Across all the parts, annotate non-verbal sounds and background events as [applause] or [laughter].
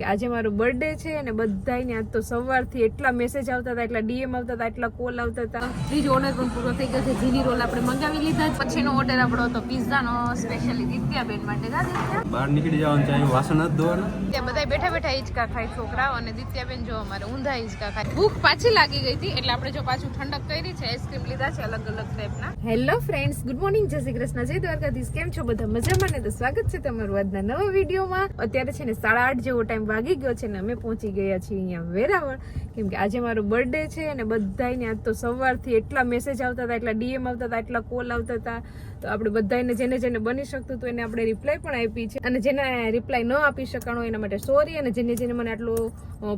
કે આજે મારો બર્થડે છે અને બધાને આજ તો સવારથી એટલા મેસેજ આવતા હતા એટલા ડીએમ આવતા હતા એટલા કોલ આવતા હતા. ત્રીજો ઓર્ડર પણ પૂરો થઈ ગયો છે. જીની રોલ આપણે મંગાવી લીધા પછીનો ઓર્ડર આપણો હતો પિઝાનો સ્પેશિયલી દિત્યાબેન માટે. દિત્યા બહાર નીકળી જવાનું છે વાસણ જ ધોવાના. ત્યાં બધા બેઠા બેઠા હિંચકા ખાય છોકરાઓ અને દિત્યાબેન જો અમારે ઊંધા હિંચકા ખાય. ભૂખ પાછી લાગી ગઈ હતી એટલે આપણે જો પાછું ઠંડક કરી છે આઈસ્ક્રીમ લીધા છે અલગ અલગ ટાઈપના હેલો ફ્રેન્ડ્સ ગુડ મોર્નિંગ જય શ્રી કૃષ્ણ જય દ્વારકાધીશ. કેમ છો બધા? મજામાં ને તો સ્વાગત છે તમારું આજના નવા વિડીયોમાં. અત્યારે છે ને સાડા આઠ જેવો ટાઈમ વાગી ગયો છે ને અમે પહોંચી ગયા છીએ અહીંયા વેરાવળ. કેમ કે આજે મારો બર્થડે છે અને બધાને આજ તો સવારથી એટલા મેસેજ આવતા હતા, એટલા ડીએમ આવતા હતા, એટલા કોલ આવતા હતા. તો આપણે બધાને જેને જેને બની શકતું હતું એને આપણે રિપ્લાય પણ આપી છે. અને જેને રિપ્લાય ન આપી શકાણો એના માટે સોરી અને જેને જેને મને આટલો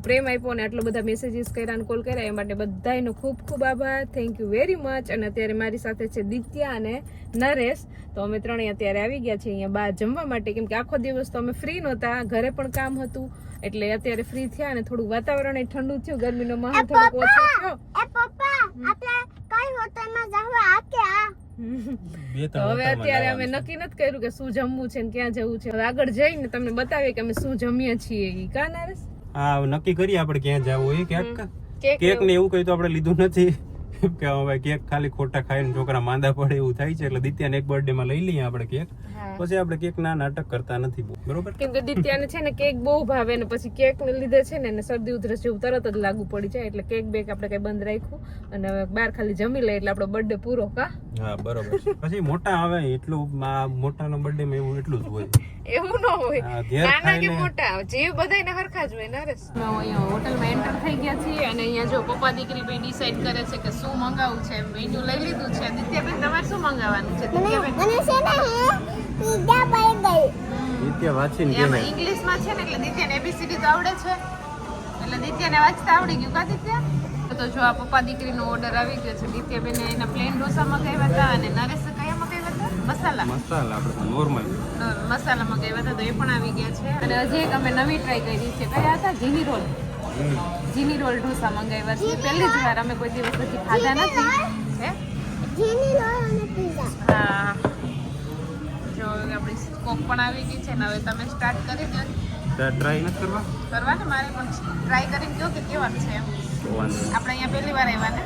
પ્રેમ આપ્યો અને આટલો બધા મેસેજીસ કર્યા અને કોલ કર્યા એ માટે બધાનો ખૂબ ખૂબ આભાર. થેન્ક યુ વેરી મચ અને અત્યારે મારી સાથે છે દિત્યા અને નરેશ. તો અમે ત્રણેય અત્યારે આવી ગયા છીએ અહીંયા બહાર જમવા માટે. કેમ કે આખો દિવસ તો અમે ફ્રી નહોતા. ઘરે પણ કામ હતું. એટલે અત્યારે ફ્રી થયા અને થોડું વાતાવરણ ઠંડુ થયું. ગરમીનો માહોલ થોડો ઓછો થયો. એ પપ્પા! આપણે કઈ હોટલમાં જવા? આ કે આ? બે તો હવે અત્યારે અમે નક્કી નથી કર્યું કે શું જમવું છે ને ક્યાં જવું છે. હવે આગળ જઈને તમને બતાવીએ કે અમે શું જમીએ છીએ ઈ. કા નરેશ? હા નક્કી કરીએ આપણે ક્યાં જવું હોય ક્યાંક કેક ને એવું કઈ તો આપણે લીધું નથી. કે હવે કેક ખાલી ખોટા ખાઈને છોકરા માંદા પડે એવું થાય છે એટલે દિત્યાને એક બર્થડે માં લઈ લઈએ આપણે કેક. પછી આપણે કેક ના નાટક કરતા નથી બરોબર? કેમ કે દિત્યાને છે ને કેક બહુ ભાવે ને પછી કેક ને લીધે છે ને એને શરદી ઉધરસ જેવું તરત જ લાગુ પડી જાય એટલે કેક બેક આપણે કઈ બંધ રાખ્યું અને હવે બહાર ખાલી જમી લઈએ એટલે આપણો બર્થડે પૂરો કા? હા બરોબર પછી મોટા આવે એટલું મોટાનો બર્થડે માં એવું એટલું જ હોય. એવું ન હોય. હા, નાના કે મોટા? જીવ બધાયને હરખા જ હોય નરેશ. અહીંયા હોટલમાં એન્ટર થઈ ગયા છીએ અને અહીંયા જો પપ્પા દીકરી ભાઈ ડિસાઈડ કરે છે કે શું મંગાવવું છે? મેન્યુ લઈ લીધું છે. દિત્યાબેન તમારે શું મંગાવવાનું છે? મને દિત્યાબેન. મને છે ને હે બર્ગર દિત્યા વાંચીને કે એમાં ઇંગ્લિશમાં છે ને એટલે દિત્યાને એબીસીડી તો આવડે છે. એટલે દિત્યાને વાંચતા આવડી ગયું કા દિત્યા? તો જો આ પપ્પા દીકરીનો ઓર્ડર આવી ગયો છે દિત્યાબેને એના પ્લેન ઢોસા મંગાવ્યા હતા અને નરેશ કયા મંગાવ્યા હતા? મસાલા. મસાલા આપણે નોર્મલ મસાલા મંગાવ્યા હતા તો એ પણ આવી ગયા છે. અને હજી એક અમે નવી ટ્રાય કરી છે. કયા હતા? જીની રોલ જીની રોલ ઢોસા મંગાવ્યા છે. પહેલી જ વાર અમે કોઈ દિવસ પછી ખાધા નથી. હે? જીની રોલ અને પીઝા હા. જો આપણી કોક પણ આવી ગઈ છે ને હવે તમે સ્ટાર્ટ કરી દો. ટ્રાય નથી કરવા? કરવા ને મારે પણ ટ્રાય કરીને જો કે કેવા છે એમ. આપણે અહીંયા પહેલી વાર આવ્યા ને.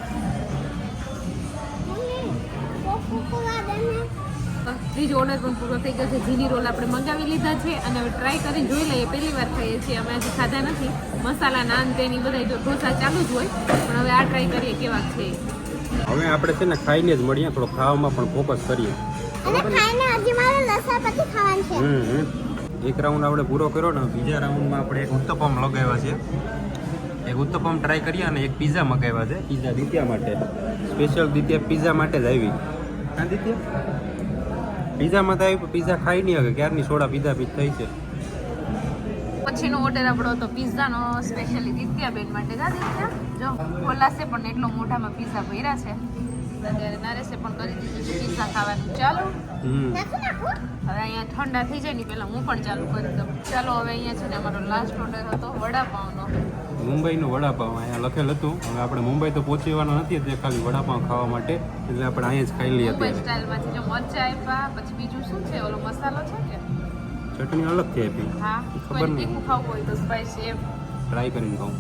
ત્રીજો ઓર્ડર પણ પૂરો થઈ ગયો છે. જીની રોલ આપણે મંગાવી લીધા છે અને હવે ટ્રાય કરીને જોઈ લઈએ. પહેલી વાર ખાઈએ છીએ. અમે આજે ખાધા નથી. મસાલા નાન તેની બધા જો ઢોસા ચાલુ જ હોય પણ હવે આ ટ્રાય કરીએ કેવા છે. હવે આપણે છે ને ખાઈને જ મળીએ. થોડો ખાવામાં પણ ફોકસ કરીએ. અને ખાઈને હજી મારે લસા પછી ખાવાનું છે. હમ હમ. એક રાઉન્ડ આપણે પૂરો કર્યો ને બીજા રાઉન્ડમાં આપણે એક ઉત્તપમ લગાવ્યા છે. એક ઉત્તપમ ટ્રાય કરીએ અને એક પીઝા મગાવ્યા છે. પીઝા દિત્યા માટે. સ્પેશિયલ દિત્યા પીઝા માટે જ આવી. હા દિત્યા? પીઝામાં તો આવ્યું પીઝા ખાઈ નહીં હવે ક્યારની સોડા પીઝા પીઝ થઈ છે. પછીનો ઓર્ડર આપણો હતો પીઝાનો સ્પેશિયલી દિત્યાબેન માટે. કા દિત્યા જો ખોલાશે પણ એટલો મોઢામાં પીઝા ભર્યા છે. અત્યારે નરેશે પણ કરી દીધું છે પીઝા ખાવાનું. ચાલો. હવે અહીંયા ઠંડા થઈ જાય ને પહેલાં હું પણ ચાલુ કરી દઉં. ચાલો હવે અહીંયા છે ને અમારો લાસ્ટ ઓર્ડર હતો વડાપાવનો. મુંબઈનું વડાપાઉં અહીંયા લખેલ હતું. હવે આપણે મુંબઈ તો પહોંચીવાના નથી એટલે ખાલી વડાપાઉં ખાવા માટે એટલે આપણે અહીંયા જ ખાઈ લઈએ મુંબઈ જે જો મરચા આપ્યા પછી બીજું શું છે? ઓલો મસાલો છે કે? ચટણી અલગથી આપી. હા ખબર નહીં. તીખું ખાવું હોય તો સ્પાઈસી એમ. ટ્રાય કરીને ખાઉં.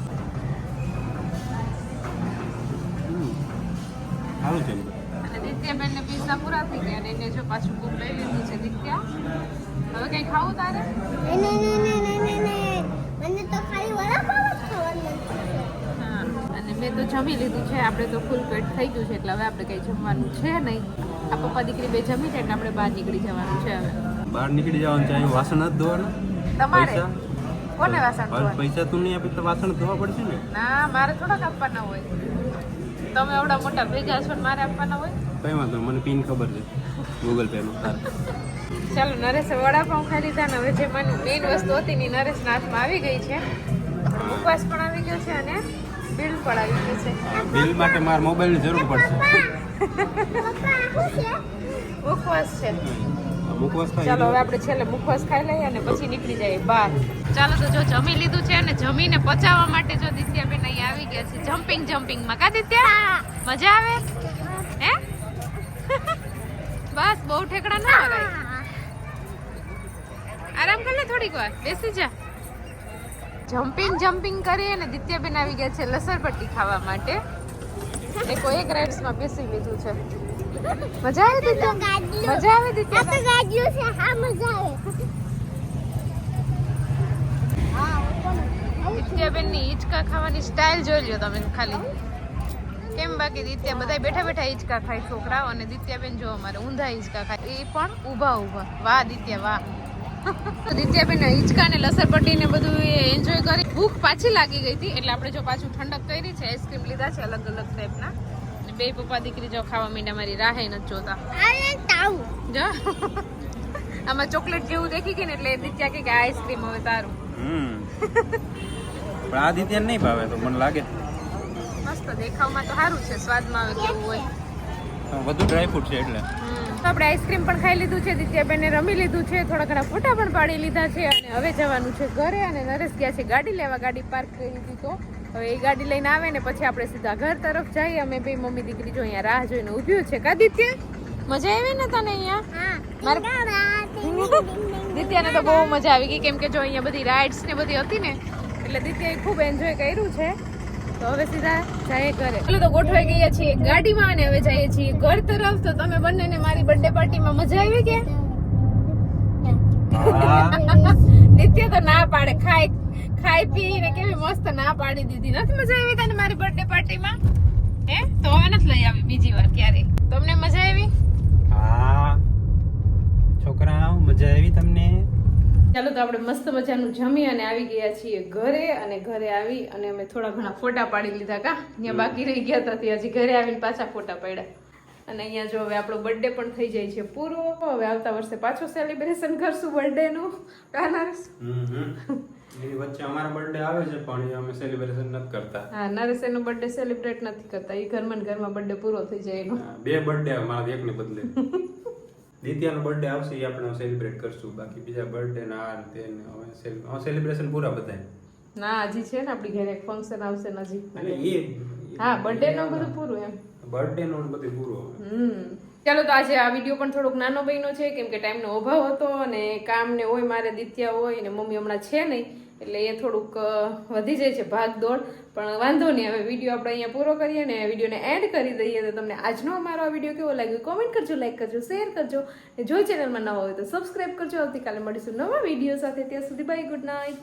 હમ. સારું છે. અને દિત્યાબેનને પીઝા પૂરા થઈ ગયા અને એને જો પાછું બુક લઈ લીધું છે દિત્યા. હવે કંઈ ખાવું તારે? ને ને ને ને ને ને ને. મને તો ખાલી વડાપાવ જ ખાવાનું છે હા અને મેં તો જમી લીધું છે. આપણે તો ફૂલ પેટ થઈ ગયું છે એટલે હવે આપણે કંઈ જમવાનું છે નહીં. આ પપ્પા દીકરી બે જમી છે એટલે આપણે બહાર નીકળી જવાનું છે હવે. બહાર નીકળી જવાનું છે અહીં વાસણ જ ધોવાના? તમારે? કોને વાસણ હવે પૈસા તું નહીં આપી તો વાસણ ધોવા પડશે ને? ના મારે થોડાક આપવાના હોય. તમે એવડા મોટા ભેગા છો મારે આપવાના હોય? કઈ વાંધો મને પિન ખબર છે. ગૂગલ પે નું ચાલો નરેશે વડાપાઉં ખાઈ લીધા ને હવે જે મને મેઇન વસ્તુ હતી ને નરેશ નરેશના હાથમાં આવી ગઈ છે. ઉપવાસ પણ આવી ગયો છે અને બિલ પણ આવી ગયું છે. બિલ માટે મારા મોબાઈલની જરૂર પડશે. ઉપવાસ છે. ચાલો હવે આપણે છેલ્લે મુખવાસ ખાઈ લઈએ અને પછી નીકળી જઈએ. બહાર ચાલો તો જો જમી લીધું છે અને જમીને પચાવવા માટે જો દિત્યાબેન અહીંયા આવી ગયા છે. જમ્પિંગ જમ્પિંગમાં. કા દિત્યા? મજા આવે? હે? [laughs] બસ બહુ ઠેકડા ના આરામ કર લે થોડીક વાર. બેસી જા. જમ્પિંગ જમ્પિંગ કરી અને દિત્યાબેન આવી ગયા છે લસણપટ્ટી ખાવા માટે. કોઈ એક રાઇડ્સમાં બેસી લીધું છે. મજા આવે દિત્યા? મજા આવે આ તો દિત્યા ગાડીઓ છે હા મજા આવે. હા દિત્યાબેનની હિંચકા ખાવાની સ્ટાઇલ જોઈ લ્યો તમે ખાલી. કેમ બાકી દિત્યા? બધા બેઠા બેઠા હિચકા ખાય છોકરાઓ અને દિત્યાબેન જો અમારે ઊંધા હિચકા ખાય. એ પણ ઊભા ઊભા. વાહ દિત્યા વાહ. દિત્યાબેન હિંચકા ને લસરપટ્ટી ને બધું એન્જોય કરી. ભૂખ પાછી લાગી ગઈ હતી એટલે આપણે જો પાછું ઠંડક કરી છે આઈસ્ક્રીમ લીધા છે અલગ અલગ ટાઈપના અને બે પપ્પા દીકરી જો ખાવા માંડ્યા મારી રાહે નથી જોતા. જો. આમાં ચોકલેટ જેવું દેખી ગઈ ને એટલે દિત્યા કે આઈસ્ક્રીમ હવે તારું. હમ. પણ આ દિત્યા નહીં ભાવે તો મને લાગે. મસ્ત દેખાવમાં તો સારું છે સ્વાદમાં આવે કેવું હોય. વધુ ડ્રાયફ્રૂટ છે એટલે. તો આપણે આઈસ્ક્રીમ પણ ખાઈ લીધું છે દિત્યાબેને રમી લીધું છે થોડા ઘણા ફોટા પણ પાડી લીધા છે અને હવે જવાનું છે ઘરે અને નરેશ ગયા છે ગાડી લેવા ગાડી પાર્ક કરી દીધી તો. હવે એ ગાડી લઈને આવે ને પછી આપણે સીધા ઘર તરફ જઈએ. અમે બે મમ્મી દીકરી જો અહીંયા રાહ જોઈને ઊભી છે. કા દિત્ય મજા આવી ને તને અહીંયા. [laughs] દિત્યાને તો બહુ મજા આવી ગઈ કેમ કે જો અહીંયા બધી રાઇડ્સ ને બધી હતી ને એટલે દિત્યાએ ખૂબ એન્જોય કર્યું છે. તો હવે સીધા જઈએ ઘરે. એટલે તો ગોઠવાઈ ગયા છીએ ગાડીમાં અને હવે જઈએ છીએ ઘર તરફ. તો તમે બંનેને મારી બર્થડે પાર્ટીમાં મજા આવી કે? નિત્ય તો ના પાડે. ખાઈ ખાઈ પીને કેવી મસ્ત ના પાડી દીધી. નથી મજા આવી તને મારી બર્થડે પાર્ટીમાં હે? તો હવે નથી લઈ આવી બીજી વાર ક્યારે તમને મજા આવી? હા. છોકરાઓ મજા આવી તમને? ચાલો તો આપણે મસ્ત મજાનું જમી અને આવી ગયા છીએ ઘરે અને ઘરે આવી અને અમે થોડા ઘણા ફોટા પાડી લીધા કા? અહીંયા બાકી રહી ગયા હતા ત્યાં હજી ઘરે આવીને પાછા ફોટા પાડ્યા. અને અહીંયા જો હવે આપણો બર્થડે પણ થઈ જાય છે પૂરો. હવે આવતા વર્ષે પાછો સેલિબ્રેશન કરશું બર્થડે નું. નરેશ? હમ હમ. એની વચ્ચે અમારા બર્થડે આવે છે પણ અમે સેલિબ્રેશન નથી કરતા. હા નરેશ એનો બર્થડે સેલિબ્રેટ નથી કરતા. એ ઘરમાં ઘરમાં બર્થડે પૂરો થઈ જાય એનો. બે બર્થડે અમારા એકને બદલે. [laughs] દિત્યાનો બર્થડે આવશે એ આપણે સેલિબ્રેટ કરશું. બાકી બીજા બર્થડે ના આ તે ને હવે સેલિબ્રેશન પૂરા બધા ના હજી છે ને આપણી ઘરે ફંક્શન આવશે નજીક. અને એ હા બર્થડે નું બધું પૂરું એમ. બર્થડે નો બધું પૂરું હમ. ચાલો તો આજે આ વીડિયો પણ થોડોક નાનો બન્યો છે કેમ કે ટાઈમનો અભાવ હતો અને કામ ને હોય મારે દિત્યા હોય ને મમ્મી હમણાં છે નહીં. એટલે એ થોડુંક વધી જાય છે ભાગ દોડ પણ વાંધો નહીં, હવે વીડિયો આપણે અહીંયા પૂરો કરીએ ને વિડીયોને એડ કરી દઈએ તો તમને આજનો અમારો આ વીડિયો કેવો લાગ્યો કોમેન્ટ કરજો, લાઈક કરજો, શેર કરજો. જો ચેનલમાં નવા હોય તો સબસ્ક્રાઈબ કરજો. આવતીકાલે મળીશું નવા વીડિયો સાથે. ત્યાં સુધી બાય, ગુડ નાઇટ.